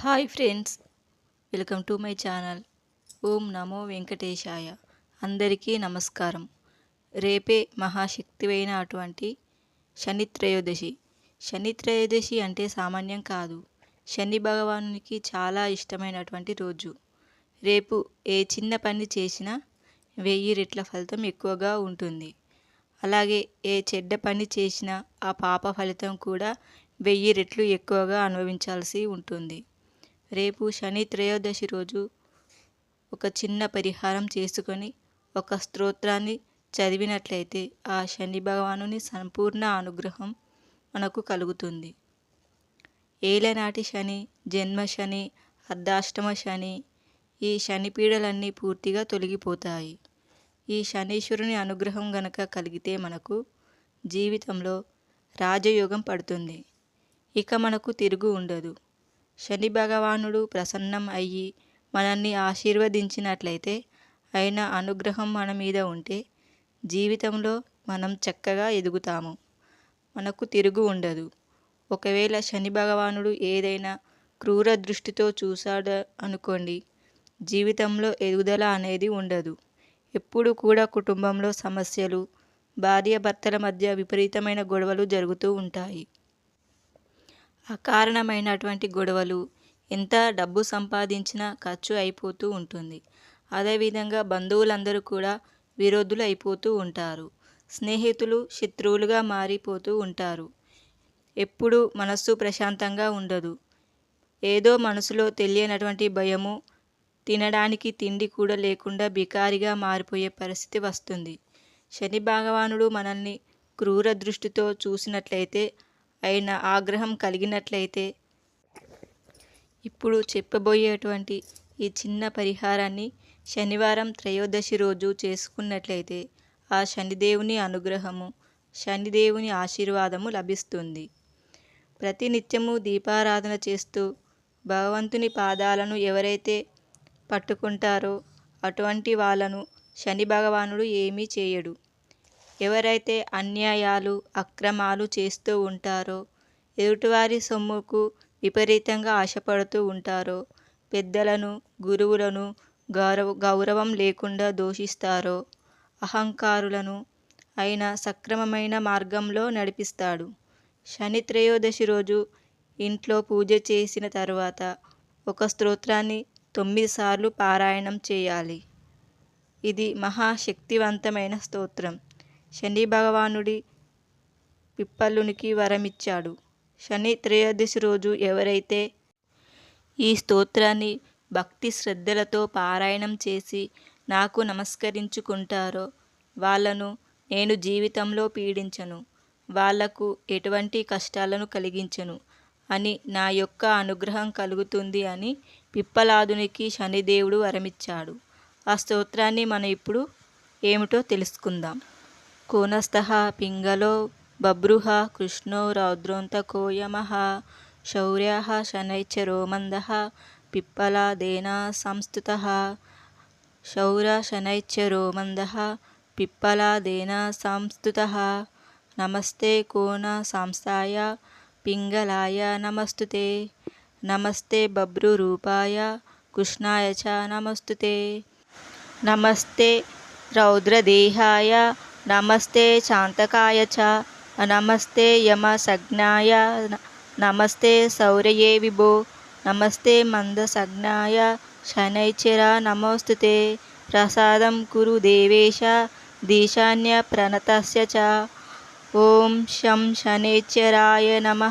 Hi friends welcome to my channel. ఓం నమో వెంకటేశాయ. అందరికీ నమస్కారం. రేపే మహాశక్తివైన అటువంటి శని త్రయోదశి శని త్రయోదశి అంటే సామాన్యం కాదు. శని భగవానునికి చాలా ఇష్టమైనటువంటి రోజు. రేపు ఏ చిన్న పని చేసినా వెయ్యి రెట్ల ఫలితం ఎక్కువగా ఉంటుంది. అలాగే ఏ చెడ్డ పని చేసినా ఆ పాప ఫలితం కూడా వెయ్యి రెట్లు ఎక్కువగా అనుభవించాల్సి ఉంటుంది. రేపు శని త్రయోదశి రోజు ఒక చిన్న పరిహారం చేసుకొని ఒక స్తోత్రాన్ని చదివినట్లయితే ఆ శని భగవానుని సంపూర్ణ అనుగ్రహం మనకు కలుగుతుంది. ఏలనాటి శని జన్మ శని అర్ధాష్టమ శని ఈ శని పీడలన్నీ పూర్తిగా తొలగిపోతాయి. ఈ శనీశ్వరుని అనుగ్రహం గనక కలిగితే మనకు జీవితంలో రాజయోగం పడుతుంది. ఇక మనకు తిరుగు ఉండదు. శని భగవానుడు ప్రసన్నం అయ్యి మనల్ని ఆశీర్వదించినట్లయితే ఆయన అనుగ్రహం మన మీద ఉంటే జీవితంలో మనం చక్కగా ఎదుగుతాము. మనకు తిరుగు ఉండదు. ఒకవేళ శని భగవానుడు ఏదైనా క్రూర దృష్టితో చూశాడు అనుకోండి జీవితంలో ఎదుగుదల అనేది ఉండదు. ఎప్పుడు కూడా కుటుంబంలో సమస్యలు భార్యాభర్తల మధ్య విపరీతమైన గొడవలు జరుగుతూ ఉంటాయి. అకారణమైనటువంటి గొడవలు ఎంత డబ్బు సంపాదించినా ఖర్చు అయిపోతూ ఉంటుంది. అదేవిధంగా బంధువులందరూ కూడా విరోధులు అయిపోతూ ఉంటారు. స్నేహితులు శత్రువులుగా మారిపోతూ ఉంటారు. ఎప్పుడు మనస్సు ప్రశాంతంగా ఉండదు. ఏదో మనసులో తెలియనటువంటి భయము తినడానికి తిండి కూడా లేకుండా బికారిగా మారిపోయే పరిస్థితి వస్తుంది. శని భగవానుడు మనల్ని క్రూర దృష్టితో చూసినట్లయితే అయిన ఆగ్రహం కలిగినట్లయితే ఇప్పుడు చెప్పబోయేటువంటి ఈ చిన్న పరిహారాన్ని శనివారం త్రయోదశి రోజు చేసుకున్నట్లయితే ఆ శనిదేవుని అనుగ్రహము శనిదేవుని ఆశీర్వాదము లభిస్తుంది. ప్రతినిత్యము దీపారాధన చేస్తూ భగవంతుని పాదాలను ఎవరైతే పట్టుకుంటారో అటువంటి వాళ్ళను శని భగవానుడు ఏమీ చేయడు. ఎవరైతే అన్యాయాలు అక్రమాలు చేస్తూ ఉంటారో ఎదుటివారి సొమ్ముకు విపరీతంగా ఆశపడుతూ ఉంటారో పెద్దలను గురువులను గౌరవ గౌరవం లేకుండా దూషిస్తారో అహంకారులను అయిన సక్రమమైన మార్గంలో నడిపిస్తాడు. శని త్రయోదశి రోజు ఇంట్లో పూజ చేసిన తర్వాత ఒక స్తోత్రాన్ని తొమ్మిది సార్లు పారాయణం చేయాలి. ఇది మహాశక్తివంతమైన స్తోత్రం. శని భగవానుడి పిప్పలునికి వరమిచ్చాడు. శని త్రయోదశి రోజు ఎవరైతే ఈ స్తోత్రాన్ని భక్తి శ్రద్ధలతో పారాయణం చేసి నాకు నమస్కరించుకుంటారో వాళ్ళను నేను జీవితంలో పీడించను. వాళ్ళకు ఎటువంటి కష్టాలను కలిగించను అని నా యొక్క అనుగ్రహం కలుగుతుంది అని పిప్పలాదునికి శనిదేవుడు వరమిచ్చాడు. ఆ స్తోత్రాన్ని మనం ఇప్పుడు ఏమిటో తెలుసుకుందాం. కోనస్థ పింగళో బభ్రుహ కృష్ణో రౌద్రోంతకోయమః శౌర్యः శనైశ్చరో మందः పిప్పలాదేన సంస్థుతः శౌర శనైశ్చరో మందः పిప్పలాదేన సంస్థుతः నమస్తే కోన సంస్థాయ పింగళాయ నమస్తుతే నమస్తే బభ్రురూపాయ కృష్ణాయ చ నమస్తుతే నమస్తే రౌద్రదేహాయ నమస్తే శాంతకాయ చ నమస్తే యమసజ్ఞాయ నమస్తే సౌరయే విభో నమస్తే మందసజ్ఞాయ శనైచిర నమోస్తుతే ప్రసాదం కురు దేవేశ దీశాన్య ప్రణతస్య చ. ఓం శం శనేశ్వరాయ నమ.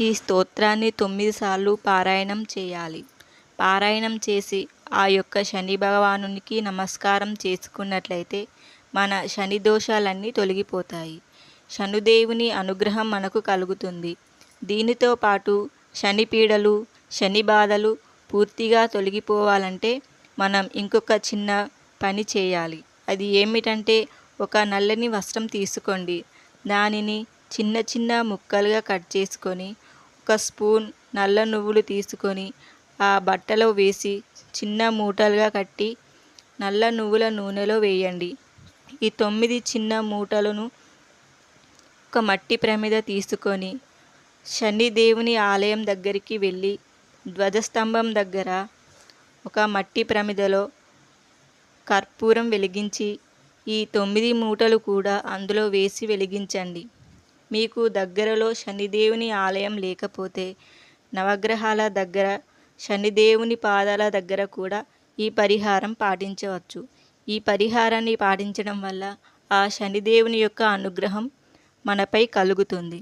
ఈ స్తోత్రాన్ని తొమ్మిది సార్లు పారాయణం చేయాలి. పారాయణం చేసి ఆ యొక్క శని భగవానునికి నమస్కారం చేసుకున్నట్లయితే మన శని దోషాలన్నీ తొలగిపోతాయి. శనుదేవుని అనుగ్రహం మనకు కలుగుతుంది. దీనితో పాటు శని పీడలు శని బాధలు పూర్తిగా తొలగిపోవాలంటే మనం ఇంకొక చిన్న పని చేయాలి. అది ఏమిటంటే ఒక నల్లని వస్త్రం తీసుకోండి. దానిని చిన్న చిన్న ముక్కలుగా కట్ చేసుకొని ఒక స్పూన్ నల్ల నువ్వులు తీసుకొని ఆ బట్టలో వేసి చిన్న మూటలుగా కట్టి నల్ల నువ్వుల నూనెలో వేయండి. ఈ తొమ్మిది చిన్న మూటలను ఒక మట్టి ప్రమిద తీసుకొని శనిదేవుని ఆలయం దగ్గరికి వెళ్ళి ధ్వజస్తంభం దగ్గర ఒక మట్టి ప్రమిదలో కర్పూరం వెలిగించి ఈ తొమ్మిది మూటలు కూడా అందులో వేసి వెలిగించండి. మీకు దగ్గరలో శనిదేవుని ఆలయం లేకపోతే నవగ్రహాల దగ్గర శనిదేవుని పాదాల దగ్గర కూడా ఈ పరిహారం పాటించవచ్చు. ఈ పరిహారాన్ని పాటించడం వల్ల ఆ శనిదేవుని యొక్క అనుగ్రహం మనపై కలుగుతుంది.